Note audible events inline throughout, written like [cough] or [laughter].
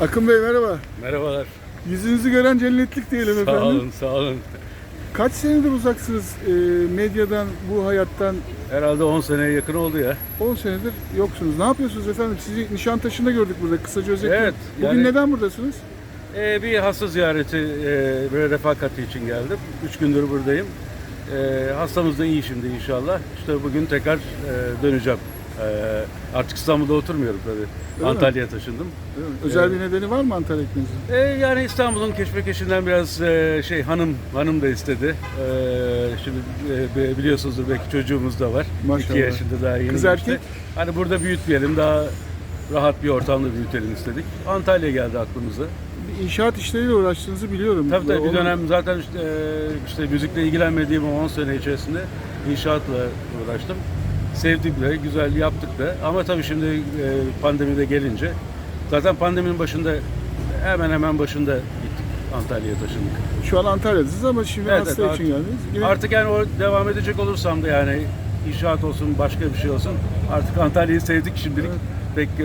Akın Bey merhaba. Merhabalar. Yüzünüzü gören cennetlik diyelim Sağ efendim. olun, sağ olun. Kaç senedir uzaksınız e, medyadan, bu hayattan? Herhalde 10 seneye yakın oldu ya. 10 senedir yoksunuz. Ne yapıyorsunuz efendim? Sizi Nişantaşı'nda gördük burada. Kısaca özetleyin. Evet, Bugün yani- neden buradasınız? Ee, bir hasta ziyareti e, böyle refakati için geldim. 3 gündür buradayım. Ee, hastamız da iyi şimdi inşallah. İşte bugün tekrar e, döneceğim. Ee, artık İstanbul'da oturmuyorum tabii. Antalya'ya taşındım. Değil mi? Özel bir nedeni var mı Antalya gitmenizin? Ee, yani İstanbul'un keşmekeşinden biraz e, şey hanım hanım da istedi. Ee, şimdi e, biliyorsunuzdur belki çocuğumuz da var. Maşallah. 2 yaşında daha yeni. Kız erkek? Hani burada büyütmeyelim daha rahat bir ortamda büyütelim istedik. Antalya geldi aklımıza. Bir inşaat işleriyle uğraştığınızı biliyorum. Tabii tabii bir dönem zaten işte, e, işte müzikle ilgilenmediğim o 10 sene içerisinde inşaatla uğraştım. Sevdik de, güzel yaptık da. Ama tabii şimdi e, pandemide gelince zaten pandeminin başında hemen hemen başında gittik Antalya'ya taşındık. Şu an Antalya'dasınız ama şimdi Evet, hasta evet, için geldiniz. Yine Artık yani o devam edecek olursam da yani inşaat olsun başka bir şey olsun artık Antalya'yı sevdik şimdilik. Pek e,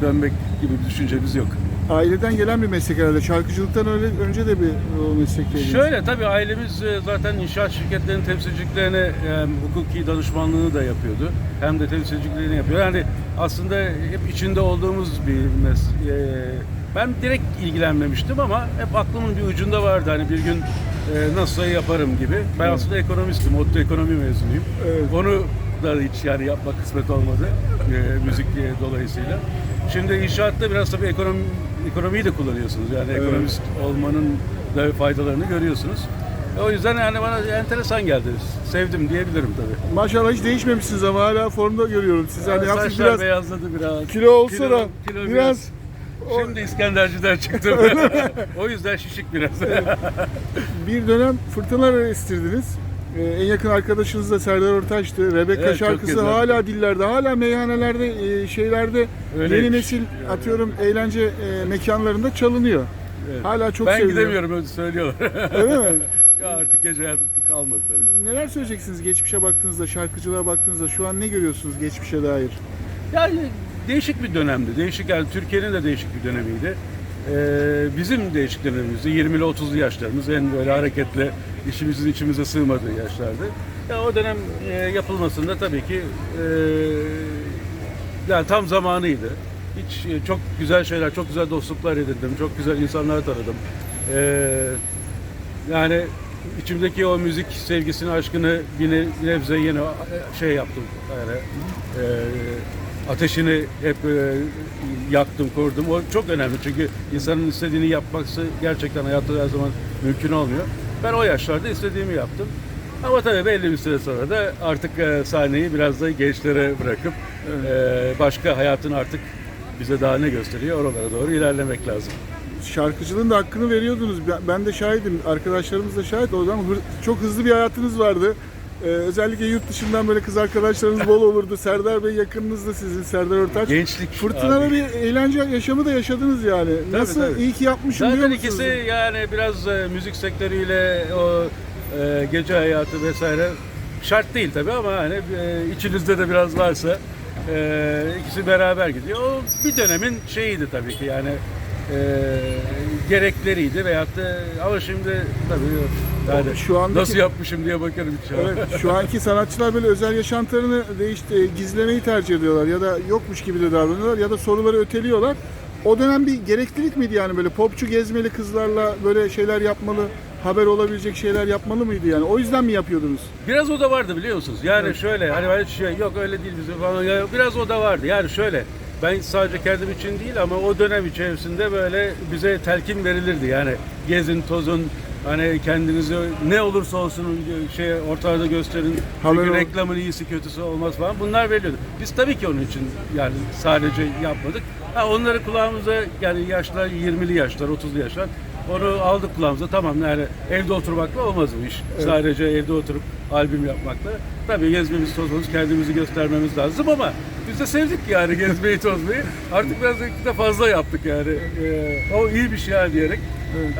dönmek gibi bir düşüncemiz yok. Aileden gelen bir meslek herhalde. Şarkıcılıktan öyle, önce de bir o meslekteydiniz. Şöyle tabii ailemiz e, zaten inşaat şirketlerinin temsilciliklerini hem hukuki danışmanlığını da yapıyordu. Hem de temsilciliklerini yapıyor. Yani aslında hep içinde olduğumuz bir mes e, ben direkt ilgilenmemiştim ama hep aklımın bir ucunda vardı. Hani bir gün e, nasılsa yaparım gibi. Ben aslında ekonomistim. ODTÜ ekonomi mezunuyum. Evet. Onu da hiç yani yapmak kısmet olmadı. e, müzik e, dolayısıyla. Şimdi inşaatta biraz tabii ekonomi, ekonomiyi de kullanıyorsunuz. Yani Evet. ekonomist olmanın da faydalarını görüyorsunuz. E, O yüzden yani bana enteresan geldi. Sevdim diyebilirim tabii. Maşallah hiç değişmemişsiniz ama hala formda görüyorum sizi. Hani Yani hafif saçlar biraz beyazladı biraz. kilo olsa da kilo biraz Şimdi İskenderci'den çıktım. [laughs] o yüzden şişik biraz. bir dönem fırtınalar estirdiniz. Ee, en yakın arkadaşınız da Serdar Ortaç'tı. Rebecca Evet, şarkısı hala dillerde, hala meyhanelerde, e, şeylerde, Öyleymiş. yeni nesil Yani. atıyorum eğlence e, mekanlarında çalınıyor. Evet. Hala çok ben seviliyor. gidemiyorum öyle söylüyorlar. Öyle mi? [laughs] ya artık gece hayatım kalmadı tabii. Neler söyleyeceksiniz geçmişe baktığınızda, şarkıcılığa baktığınızda? Şu an ne görüyorsunuz geçmişe dair? Yani değişik bir dönemdi. Değişik yani Türkiye'nin de değişik bir dönemiydi. Ee, bizim değişik dönemimizde 20'li 30'lu yaşlarımız en böyle hareketli işimizin içimize sığmadığı yaşlardı. Ya o dönem e, yapılmasında tabii ki e, yani tam zamanıydı. Hiç e, çok güzel şeyler, çok güzel dostluklar edindim, çok güzel insanlar tanıdım. Ee, yani içimdeki o müzik sevgisini, aşkını bir ne- bir nebze yine şey yaptım. Yani, ateşini hep e, yaktım, kurdum. O çok önemli çünkü insanın istediğini yapması gerçekten hayatta her zaman mümkün olmuyor. Ben o yaşlarda istediğimi yaptım. Ama tabii belli bir süre sonra da artık e, sahneyi biraz da gençlere bırakıp e, başka hayatın artık bize daha ne gösteriyor oralara doğru ilerlemek lazım. Şarkıcılığın da hakkını veriyordunuz. Ben- de şahidim, arkadaşlarımız da şahit. O zaman hır- çok hızlı bir hayatınız vardı. Ee, özellikle yurt dışından böyle kız arkadaşlarınız bol olurdu. Serdar Bey yakınınızda sizin, Serdar Ortaç. Gençlik. Fırtınalı abi. bir eğlence yaşamı da yaşadınız yani. Tabii, Nasıl tabii. iyi ki yapmışım diyor Zaten musunuz? ikisi yani biraz e, müzik sektörüyle o e, gece hayatı vesaire şart değil tabii ama hani e, içinizde de biraz varsa e, ikisi beraber gidiyor. O bir dönemin şeyiydi tabii ki yani e, gerekleriydi veyahut da ama şimdi tabii yani Şu andaki- nasıl yapmışım diye bakarım hiç. Evet, şu anki sanatçılar böyle özel yaşantılarını değişti, e, gizlemeyi tercih ediyorlar ya da yokmuş gibi de davranıyorlar ya da soruları öteliyorlar. O dönem bir gereklilik miydi yani böyle popçu gezmeli kızlarla böyle şeyler yapmalı, haber olabilecek şeyler yapmalı mıydı yani? O yüzden mi yapıyordunuz? Biraz o da vardı biliyor musunuz? Yani şöyle hani ben şey yok öyle değil bizim falan. Biraz o da vardı. Yani şöyle ben sadece kendim için değil ama o dönem içerisinde böyle bize telkin verilirdi. Yani gezin, tozun, hani kendinizi ne olursa olsun şey ortada gösterin. Haber Çünkü reklamın iyisi kötüsü olmaz falan. Bunlar veriliyordu. Biz tabii ki onun için yani sadece yapmadık. Ha onları kulağımıza yani yaşlar 20'li yaşlar, 30'lu yaşlar onu aldık kulağımıza tamam yani evde oturmakla olmaz bu iş. Sadece evde oturup albüm yapmakla. Tabii gezmemiz, tozmamız, kendimizi göstermemiz lazım ama biz de sevdik yani gezmeyi, tozmayı. Artık biraz da fazla yaptık yani. Ee, o iyi bir şey ha diyerek.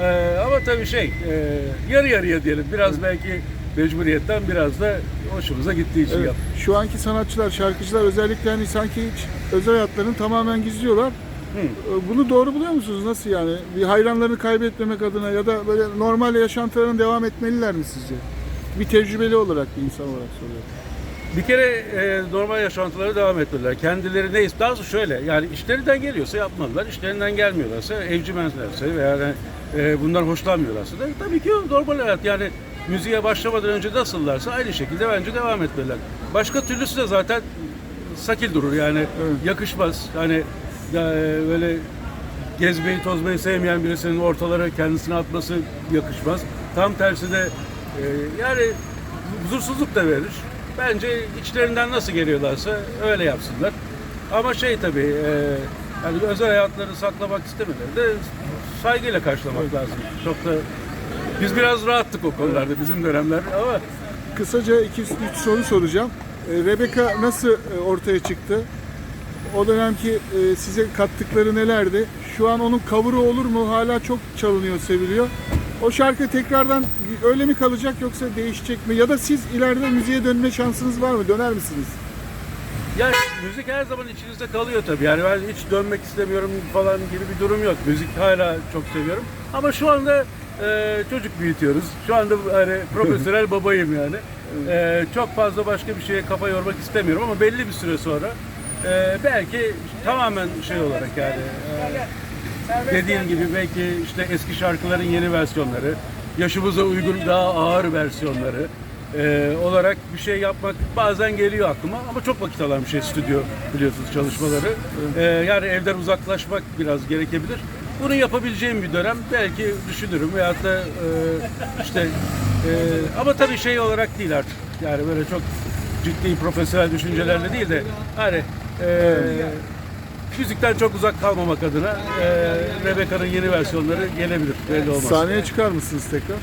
Ee, ama tabii şey, e, yarı yarıya diyelim. Biraz belki mecburiyetten biraz da hoşumuza gittiği için Evet. yaptık. Şu anki sanatçılar, şarkıcılar özellikle hani sanki hiç özel hayatlarını tamamen gizliyorlar. E, Bunu doğru buluyor musunuz? Nasıl yani? Bir hayranlarını kaybetmemek adına ya da böyle normal yaşantılarına devam etmeliler mi sizce? Bir tecrübeli olarak bir insan olarak soruyorum. Bir kere e, normal yaşantılara devam etmeliler. Kendileri ne Daha doğrusu şöyle yani işlerinden geliyorsa yapmalılar. İşlerinden gelmiyorlarsa evcimenlerse veya yani, e, bundan hoşlanmıyorlarsa da tabii ki normal hayat. Yani müziğe başlamadan önce nasıllarsa aynı şekilde bence devam etmeliler. Başka türlüsü de zaten sakil durur yani Evet. yakışmaz. Hani e, böyle gezmeyi tozmayı sevmeyen birisinin ortalara kendisini atması yakışmaz. Tam tersi de e, yani huzursuzluk da verir. Bence içlerinden nasıl geliyorlarsa öyle yapsınlar. Ama şey tabii e, yani özel hayatlarını saklamak istemeleri de saygıyla karşılamak lazım. Çok da biz biraz rahattık o konularda bizim dönemler ama Kısaca iki üç soru soracağım. E, Rebecca nasıl e, ortaya çıktı? O dönemki e, size kattıkları nelerdi? Şu an onun cover'ı olur mu? Hala çok çalınıyor, seviliyor. O şarkı tekrardan öyle mi kalacak yoksa değişecek mi? Ya da siz ileride müziğe dönme şansınız var mı? Döner misiniz? Yani müzik her zaman içinizde kalıyor tabii. Yani ben hiç dönmek istemiyorum falan gibi bir durum yok. Müzik hala çok seviyorum. Ama şu anda e, çocuk büyütüyoruz. Şu anda hani [laughs] profesyonel babayım yani. E, çok fazla başka bir şeye kafa yormak istemiyorum ama belli bir süre sonra e, belki tamamen şey olarak yani e, dediğin gibi belki işte eski şarkıların yeni versiyonları, yaşımıza uygun daha ağır versiyonları e, olarak bir şey yapmak bazen geliyor aklıma ama çok vakit alan bir şey stüdyo biliyorsunuz çalışmaları. E, yani evden uzaklaşmak biraz gerekebilir. Bunu yapabileceğim bir dönem belki düşünürüm veyahut da e, işte e, ama tabii şey olarak değil artık. Yani böyle çok ciddi profesyonel düşüncelerle değil de hani e, müzikten çok uzak kalmamak adına e, Rebecca'nın yeni versiyonları gelebilir. Belli olmaz. Sahneye çıkar mısınız tekrar?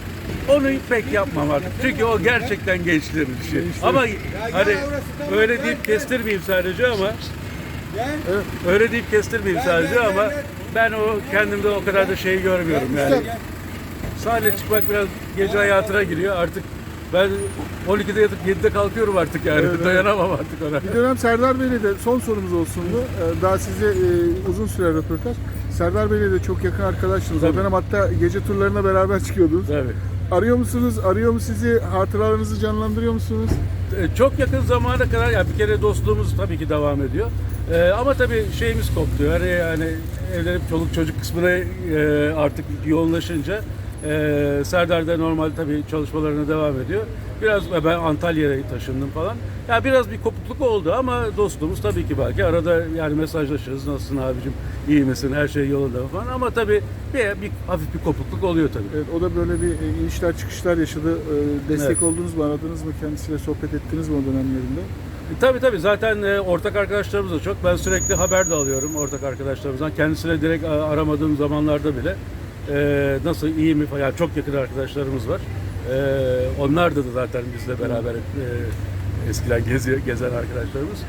Onu pek yapmam artık. Çünkü o gerçekten gençlerin işi. Ama hani öyle deyip kestirmeyeyim sadece ama öyle deyip kestirmeyeyim sadece ama ben o kendimde o kadar da şeyi görmüyorum yani. Sahne çıkmak biraz gece hayatına giriyor. Artık ben 12'de yatıp 7'de kalkıyorum artık yani. Dayanamam artık ona. Bir dönem Serdar Bey'le de son sorumuz olsun bu. Ee, Daha size e, uzun süre röportaj. Serdar Bey'le de çok yakın arkadaşsınız. Tabii. dönem hatta gece turlarına beraber çıkıyordunuz. Tabii. Arıyor musunuz? Arıyor mu sizi? Hatıralarınızı canlandırıyor musunuz? E, çok yakın zamana kadar yani bir kere dostluğumuz tabii ki devam ediyor. E, ama tabii şeyimiz koptu. Yani yani evlenip çoluk çocuk kısmına e, artık yoğunlaşınca e, Serdar da normal tabii çalışmalarına devam ediyor. Biraz ben Antalya'ya taşındım falan. Ya biraz bir kopukluk oldu ama dostluğumuz tabii ki belki arada yani mesajlaşırız. Nasılsın abicim? İyi misin? Her şey yolunda falan. Ama tabii bir, bir hafif bir kopukluk oluyor tabii. Evet, o da böyle bir e, inişler çıkışlar yaşadı. Ee, Destek Evet. oldunuz mu? Aradınız mı? Kendisiyle sohbet ettiniz mi o dönemlerinde? E, Tabii tabii zaten e, ortak arkadaşlarımız da çok. Ben sürekli haber de alıyorum ortak arkadaşlarımızdan. Kendisine direkt aramadığım zamanlarda bile e, nasıl iyi mi falan yani çok yakın arkadaşlarımız var. E, onlar da, zaten bizle beraber e, eskiden gezi, gezen arkadaşlarımız.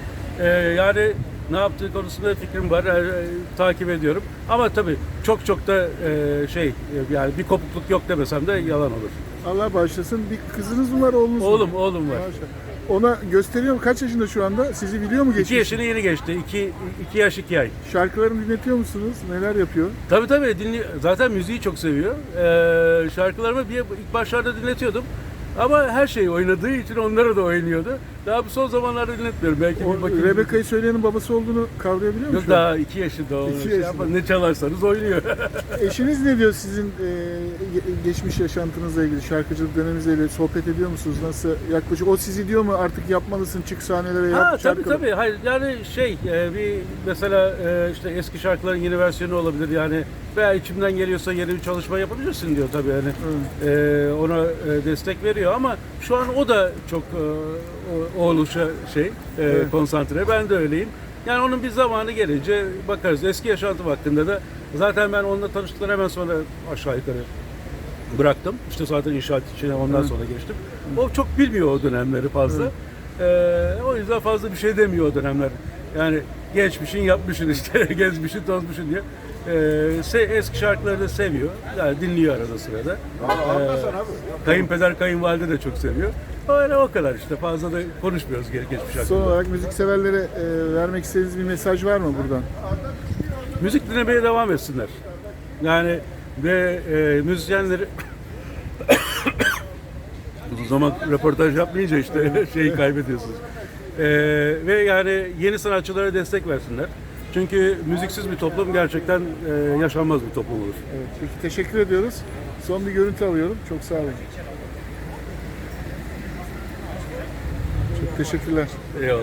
E, yani ne yaptığı konusunda fikrim var. E, takip ediyorum. Ama tabii çok çok da e, şey e, yani bir kopukluk yok demesem de yalan olur. Allah bağışlasın. Bir kızınız mı var, oğlunuz mu? Oğlum oğlum var. Maşallah. Ona gösteriyor mu? Kaç yaşında şu anda? Sizi biliyor mu geçmiş? İki yaşını yeni geçti. İki, iki yaş iki ay. Şarkılarını dinletiyor musunuz? Neler yapıyor? Tabii tabii dinli zaten müziği çok seviyor. Ee, şarkılarımı bir ilk başlarda dinletiyordum. Ama her şeyi oynadığı için onlara da oynuyordu. Daha bu son zamanlarda dinletmiyorum. Belki O, bir bakayım. Rebecca'yı söyleyenin babası olduğunu kavrayabiliyor mu Yok daha iki yaşında o. İki şey yaşında. yapar, ne çalarsanız oynuyor. [laughs] Eşiniz ne diyor sizin e, ge- geçmiş yaşantınızla ilgili, şarkıcılık döneminizle ilgili sohbet ediyor musunuz? Nasıl yaklaşık? O sizi diyor mu artık yapmalısın, çık sahnelere yap ha tabii şarkı. tabii. Hayır yani şey e, bir mesela e, işte eski şarkıların yeni versiyonu olabilir yani veya içimden geliyorsa yeni bir çalışma yapabilirsin diyor tabii yani. E, ona e, destek veriyor ama şu an o da çok e, o- oğluşa şey e, Evet. konsantre. Ben de öyleyim. Yani onun bir zamanı gelince bakarız. Eski yaşantım hakkında da zaten ben onunla tanıştıktan hemen sonra aşağı yukarı bıraktım. İşte zaten inşaat içine ondan sonra geçtim. O çok bilmiyor o dönemleri fazla. Ee, o yüzden fazla bir şey demiyor o dönemler. Yani geçmişin yapmışın işte, [laughs] gezmişin tozmuşun diye. Ee, eski şarkıları da seviyor. Yani dinliyor arada sırada. Ee, kayınpeder, kayınvalide de çok seviyor. Öyle o kadar işte. Fazla da konuşmuyoruz geri geçmiş Son hakkında. olarak müzik severlere e, vermek istediğiniz bir mesaj var mı buradan? müzik dinlemeye devam etsinler. Yani ve e, müzisyenleri [coughs] uzun zaman röportaj yapmayınca işte [laughs] şeyi kaybediyorsunuz. E, ve yani yeni sanatçılara destek versinler. Çünkü müziksiz bir toplum gerçekten e, yaşanmaz bir toplum olur. Evet, peki teşekkür ediyoruz. Son bir görüntü alıyorum. Çok sağ olun. Çok teşekkürler. Eyvallah.